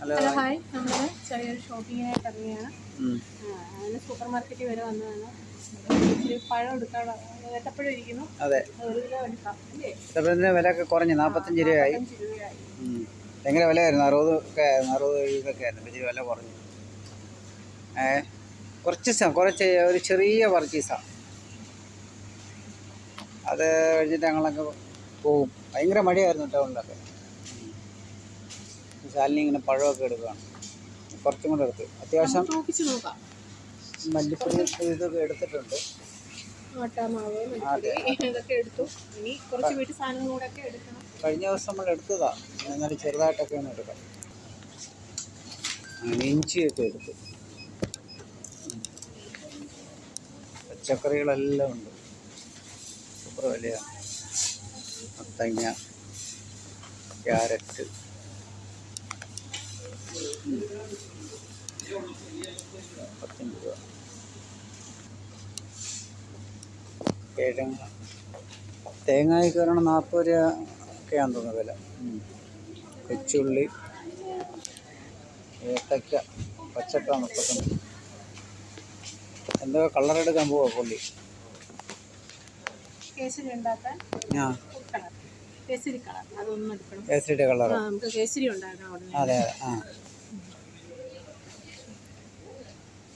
Hello hi നമ്മൾ ചെറിയൊരു ഷോപ്പിങ്ങിനായിട്ട് ഇറങ്ങിയാണ് ഉം. ആ, അതിന് സൂപ്പർ മാർക്കറ്റിൽ വരെ വന്നതാണ്. പഴം എടുക്കാൻ ഏത്തപ്പഴം ഇരിക്കുന്നു അതെ. അത് ഒരു കിലോ എടുക്കാം അല്ലേ? ഇതപ്പത്തിന് വില ഒക്കെ കുറഞ്ഞു നാൽപ്പത്തഞ്ച് രൂപയായി. ഭയങ്കര വിലയായിരുന്നു? അറുപത് ഒക്കെ ആയിരുന്നു അറുപത് എഴുപതൊക്കെ ആയിരുന്നു വില കുറഞ്ഞു. ഏ കുറച്ച് കുറച്ച് ഒരു ചെറിയ പർച്ചേസാണ് അത് കഴിഞ്ഞിട്ട് ഞങ്ങളൊക്കെ പോകും ഭയങ്കര മഴയായിരുന്നു ടൗണിലൊക്കെ ശാലിനി ഇങ്ങനെ പഴമൊക്കെ എടുക്കുകയാണ്. കുറച്ചും കൂടെ എടുത്ത്. അത്യാവശ്യം മല്ലിപ്പൊടി ഇതൊക്കെ എടുത്തിട്ടുണ്ട്. കഴിഞ്ഞ ദിവസം നമ്മൾ എടുത്തതാ. എന്നാലും ചെറുതായിട്ടൊക്കെ ഒന്ന് എടുക്കാം. അങ്ങനെ ഇഞ്ചിയൊക്കെ എടുത്തു. പച്ചക്കറികളെല്ലാം ഉണ്ട്. സൂപ്പർ വിലയാണ് മത്തങ്ങ ക്യാരറ്റ്. രൂപ കിഴങ്ങ് തേങ്ങയ്ക്ക് ഒരെണ്ണം നാൽപ്പത് രൂപ ഒക്കെയാണെന്ന് തോന്നുന്നു വില. കൊച്ചുള്ളി ഏത്തയ്ക്ക പച്ചക്ക മുപ്പത്തൊന്ന്. എന്തോ കളർ എടുക്കാൻ പോവാ പുള്ളി. കേസരി കളർ അതൊന്നും എടുക്കണം. കേസരിയുടെ കളർ നമുക്ക് കേസരി ഉണ്ടായിരുന്നു അതെ ആ.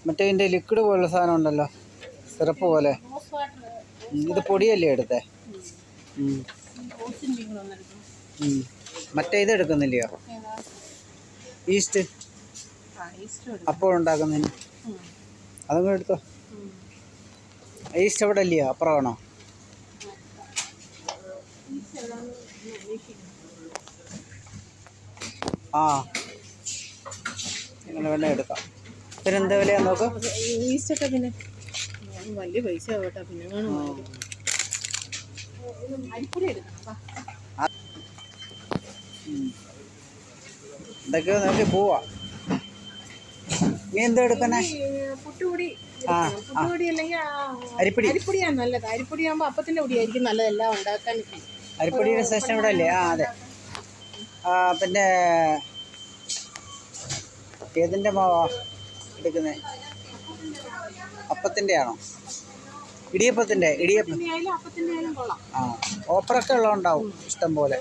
മറ്റേ ഇതിന്റെ ലിക്വിഡ് പോലുള്ള സാധനം ഉണ്ടല്ലോ. സിറപ്പ് പോലെ. ഇത് പൊടിയല്ലേ എടുത്തേ. മറ്റേ ഇത് എടുക്കുന്നില്ലയോ? ഈസ്റ്റ്. അപ്പോൾ ഉണ്ടാക്കുന്നതിന്. അതും കൂടെ എടുത്തോ. ഈസ്റ്റ് അവിടെ ഇല്ലയോ? അപ്പുറമാണോ? ആ. നിങ്ങൾ വേണേൽ എടുക്കാം. പിന്നെ എന്താ വിലയാ നോക്ക്. ഈസ്റ്റൊക്കെ പിന്നെ വലിയ പൈസ ആവട്ടെ പിന്നെ. എന്തൊക്കെയോ നോക്കി പോവാ. നീ എന്താ എടുക്കണേ? പുട്ടുപൊടി. പുട്ടുപൊടി അല്ലെങ്കിൽ അരിപ്പൊടി. അരിപ്പൊടിയാണ് നല്ലത്. പൊടിയായിരിക്കും നല്ലതെല്ലാം ഉണ്ടാക്കാൻ അരിപ്പൊടിയുടെ സെഷൻ ഇവിടെ അല്ലേ? ആ അതെ. പിന്നെ ഏതിന്റെ മാവാ? എടുക്കുന്നേ. അപ്പത്തിന്റെ ആണോ ഇടിയപ്പത്തിന്റെ ഇടിയപ്പം ആ ഓഫറൊക്കെ ഉള്ളതുണ്ടാവും ഇഷ്ടം പോലെ.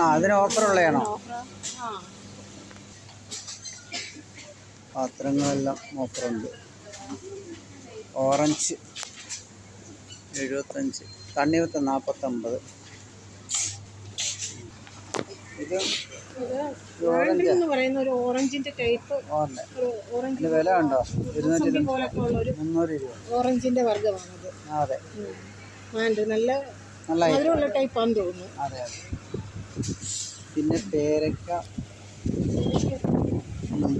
ആ അതിന് ഓഫറുള്ളതാണോ? പാത്രങ്ങളെല്ലാം ഓഫറുണ്ട്. ഓറഞ്ച് എഴുപത്തഞ്ച് തണ്ണീർത്ത് നാൽപ്പത്തൊമ്പത്. ഇത് എന്ന് പറയുന്ന ഒരു ഓറഞ്ചിന്റെ ടൈപ്പ് ഓറഞ്ച് വില ഉണ്ടോ ഇരുന്നൂറ്റി മുസമ്പി പോലൊക്കെ ഉള്ള ഒരു മുന്നൂറ് രൂപ. ഓറഞ്ചിന്റെ അതെ. നല്ല നല്ല item. മധുരമുള്ള ടൈപ്പാന്ന് തോന്നുന്നു. അതെ അതെ. പിന്നെ പേരക്ക. ഉം.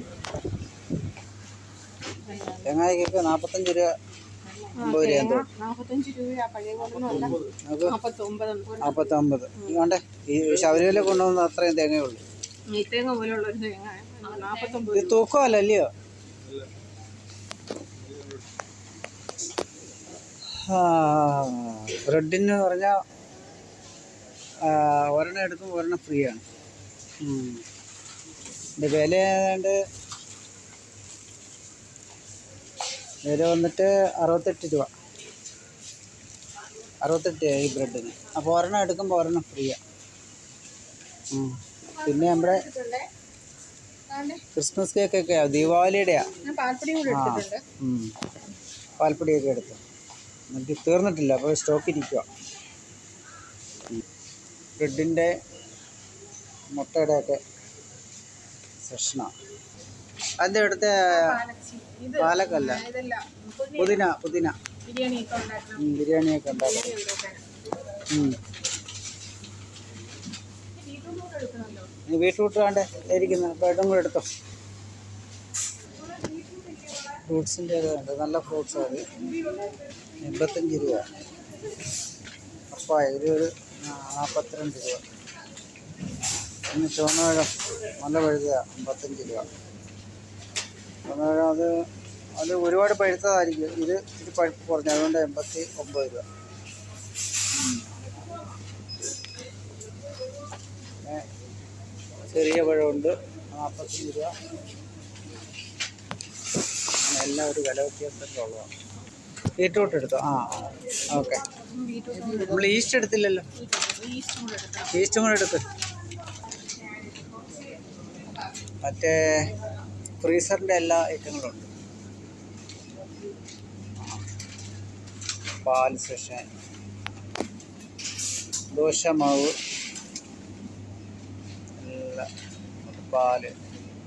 നാപ്പത്തഞ്ച് നാൽപ്പത്തഞ്ച് രൂപ അമ്പത്. രൂപ നാൽപ്പത്തൊമ്പത് കണ്ടേ വേണ്ടേ? ഈ ശബരിമല കൊണ്ടുവന്ന അത്രയും തേങ്ങയുള്ളൂ ഈ തേങ്ങ പോലെയുള്ള ഒരു തേങ്ങ. നാൽപ്പത്തൊമ്പത് ഇത് തൂക്കമല്ല അല്ലയോ? ബ്രെഡിന് പറഞ്ഞാൽ ഒരെണ്ണം എടുക്കും ഒരെണ്ണം ഫ്രീ ആണ്. ഇത് വില ഏതാണ്ട്? വില വന്നിട്ട് അറുപത്തെട്ട് രൂപ. അറുപത്തെട്ട് ഈ ബ്രെഡിന്. അപ്പോൾ ഒരെണ്ണം എടുക്കുമ്പോൾ ഒരെണ്ണം ഫ്രീയാണ് പിന്നെ നമ്മുടെ ക്രിസ്മസ് കേക്ക് ദീപാവലിയുടെയാ. ഞാൻ പാൽപ്പൊടി ഒക്കെ ആ. പാൽപ്പൊടിയൊക്കെ എടുത്തു. എനിക്ക് തീർന്നിട്ടില്ല അപ്പോൾ സ്റ്റോക്ക് ഇരിക്കുക ബ്രെഡിന്റെ മുട്ടയുടെ ഒക്കെ സെഷനാണ് അതിന്റെ അടുത്ത് പാലക്കല്ല. പുതിന പുതിന. ബിരിയാണിയൊക്കെ ബിരിയാണി ഒക്കെ ഉണ്ടാക്കണം. ഉം, ബിരിയാണിയൊക്കെ ഉണ്ടാക്കും ബിരിയാണി ഉണ്ടാക്കാൻ ഉം. ബീറ്റ്റൂട്ട് കൂടെ എടുക്കണമല്ലോ ഇനി ബീട്രൂട്ട് വേണ്ടേ? ഇരിക്കുന്നു. ബ്രെഡും കൂടെ എടുത്തോ. ഫ്രൂട്ട്സിന്റെ വേണ്ട നല്ല ഫ്രൂട്ട്സ് അത് എൺപത്തഞ്ച് രൂപ. പപ്പായ ഒരു ഒരു നാൽപ്പത്തിരണ്ട് രൂപ. പിന്നെ ചുവന്നവഴം നല്ല പഴുതുക അമ്പത്തഞ്ച് രൂപ. ചുവന്നവഴം അത് അത് ഒരുപാട് പഴുത്തതായിരിക്കും. ഇത് ഇത് പഴുപ്പ് കുറഞ്ഞു. അതുകൊണ്ട് എൺപത്തി ഒമ്പത് രൂപ. പിന്നെ ചെറിയ പഴമുണ്ട്. നാൽപ്പത്തഞ്ച് രൂപ എല്ലാം ഒരു വില വ്യത്യാസമൊക്കെ ഉള്ളതാണ് ബീട്രൂട്ട് എടുത്തോ? ആ ഓക്കെ. നമ്മൾ ഈസ്റ്റ് എടുത്തില്ലല്ലോ. ഈസ്റ്റും കൂടെ എടുത്ത് മറ്റേ ഫ്രീസറിന്റെ എല്ലാ ഐറ്റങ്ങളുണ്ട് പാൽ സെഷൻ. ദോശമാവ് എല്ലാം പാൽ.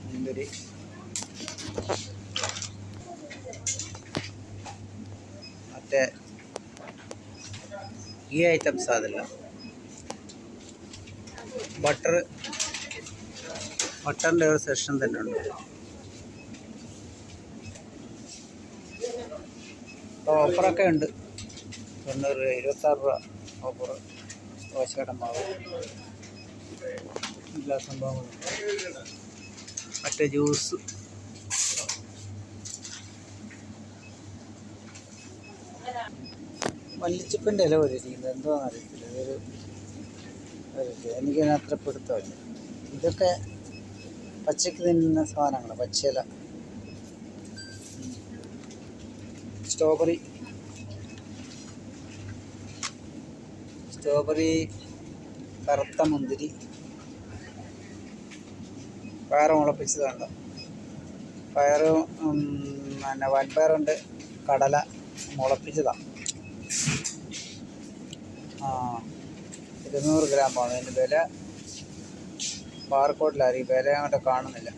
മുന്തിരി. മറ്റേ ഈ ഐറ്റംസ് അതല്ല ബട്ടർ ബട്ടറിന്റെ ഒരു സെഷൻ തന്നെ ഉണ്ട്. ഓഫറൊക്കെ ഉണ്ട്. തൊണ്ണൂറ് രൂപ ഇരുപത്താറ് രൂപ ഓഫർ ദോശയുടെ മാവ്. എല്ലാ സംഭവങ്ങളും. മറ്റേ ജ്യൂസ്. മല്ലിച്ചപ്പിന്റെ ഇല വരുന്നത് എന്തോന്ന് അറിയത്തില്ല. ഇതൊരു എനിക്കതിനെ അത്ര പിടുത്തമില്ല. ഇതൊക്കെ പച്ചക്ക് തിന്നുന്ന സാധനങ്ങൾ പച്ചയില. സ്ട്രോബെറി. സ്ട്രോബെറി കറുത്ത മുന്തിരി. പയർ മുളപ്പിച്ചതുണ്ട് പയർ പിന്നെ വൻപയറുണ്ട്. കടല മുളപ്പിച്ചതാണ് ആ ഇരുന്നൂറ് ഗ്രാമാണ് അതിന്റെ വില ബാർക്കോട്ടിലായിരിക്കും വില അങ്ങോട്ട് കാണുന്നില്ല.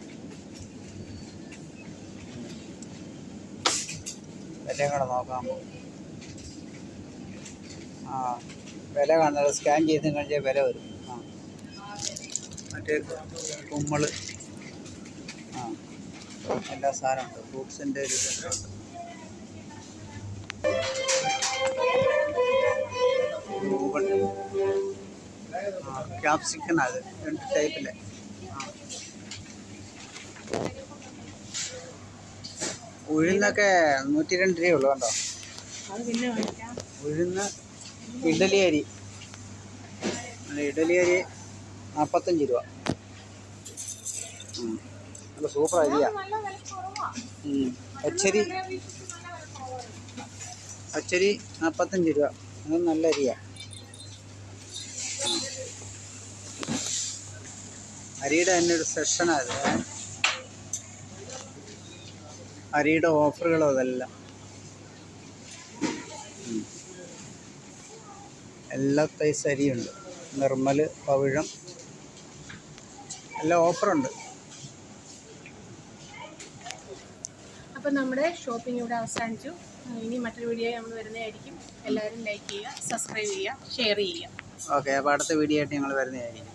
വില കൂടെ പോകും ആ. വില കാണുന്നത്. സ്കാൻ ചെയ്ത് കഴിഞ്ഞാൽ വില വരും. ആ. മറ്റേ കുമ്മൾ. ആ. എല്ലാ സാധനമുണ്ട്. ഫ്രൂട്ട്സിന്റെ ഒരു ആ ക്യാപ്സിക്കൻ അത് രണ്ട് ടൈപ്പിലെ. ഉഴുന്നൊക്കെ നൂറ്റി രണ്ട് രൂപയുള്ളൂ കണ്ടോ? ഉഴുന്ന് ഇഡലി അരി ഇഡലി അരി നാൽപ്പത്തഞ്ച് രൂപ. നല്ല സൂപ്പർ അരിയാ. പച്ചരി പച്ചരി നാൽപ്പത്തഞ്ച് രൂപ അത് നല്ല അരിയാ. അരിയുടെ തന്നെ ഒരു സെഷനാണ് അരിയുടെ ഓഫറുകളും അതെല്ലാം എല്ലാ തൈസ് അരിയുണ്ട് നിർമ്മൽ പവിഴം എല്ലാം ഓഫറുണ്ട്. അപ്പം നമ്മുടെ ഷോപ്പിംഗ് ഇവിടെ അവസാനിച്ചു. ഇനി മറ്റൊരു വീഡിയോ നമ്മൾ വരുന്നതായിരിക്കും. എല്ലാവരും ലൈക്ക് ചെയ്യുക സബ്സ്ക്രൈബ് ചെയ്യുക ഷെയർ ചെയ്യുക. ഓക്കെ അപ്പോൾ അടുത്ത വീഡിയോ ആയിട്ട് ഞങ്ങൾ വരുന്നതായിരിക്കും.